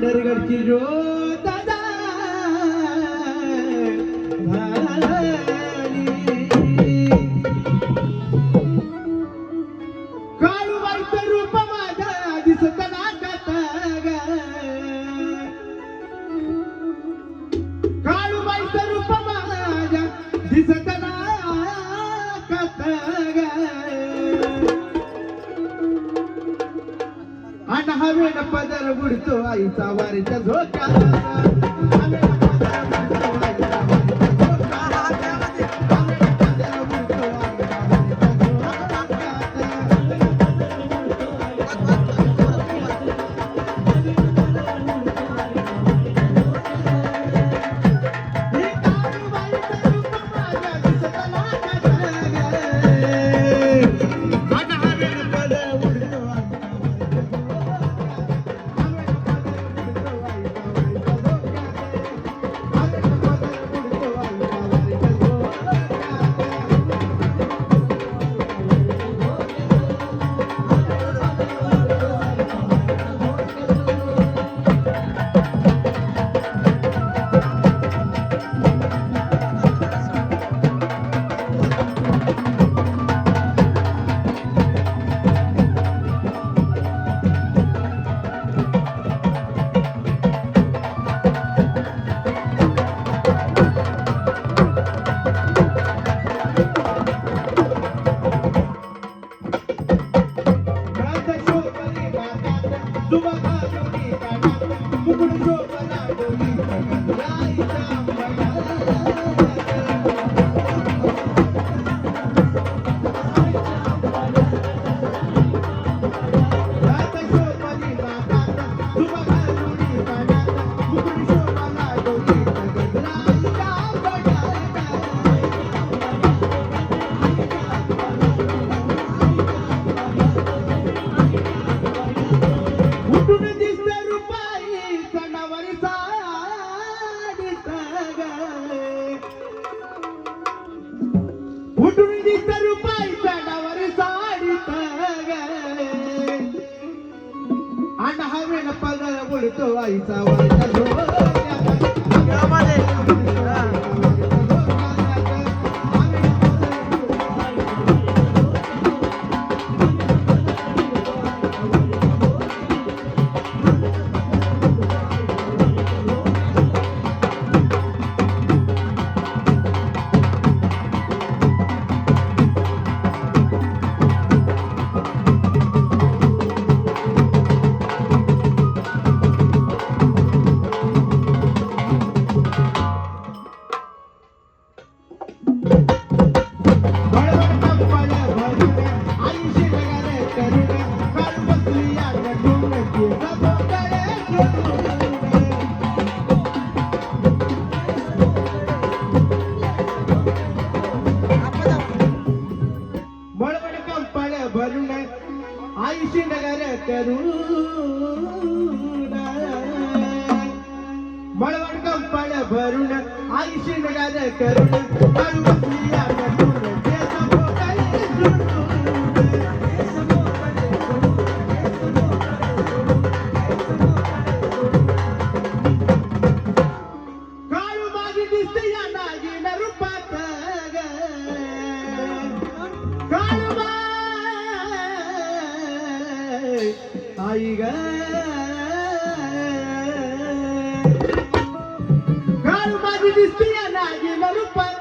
माझी रोदा काळूबाईचं रूप माझा दिसत नाकात ग. काळूबाईचं रूप माझ्या दिसत नाकात आणि हवेन पदर बुडतो आईचा वारीचा झोका हवेन पदर बुडतो आईचा उठून दिसत रुपाई सणावर साडीत ग. आणि हवेन पदर नगर करून बडबड कंपळ भरून आईशी नगर करुण आई ग माझी दिसती या नागी रूपाने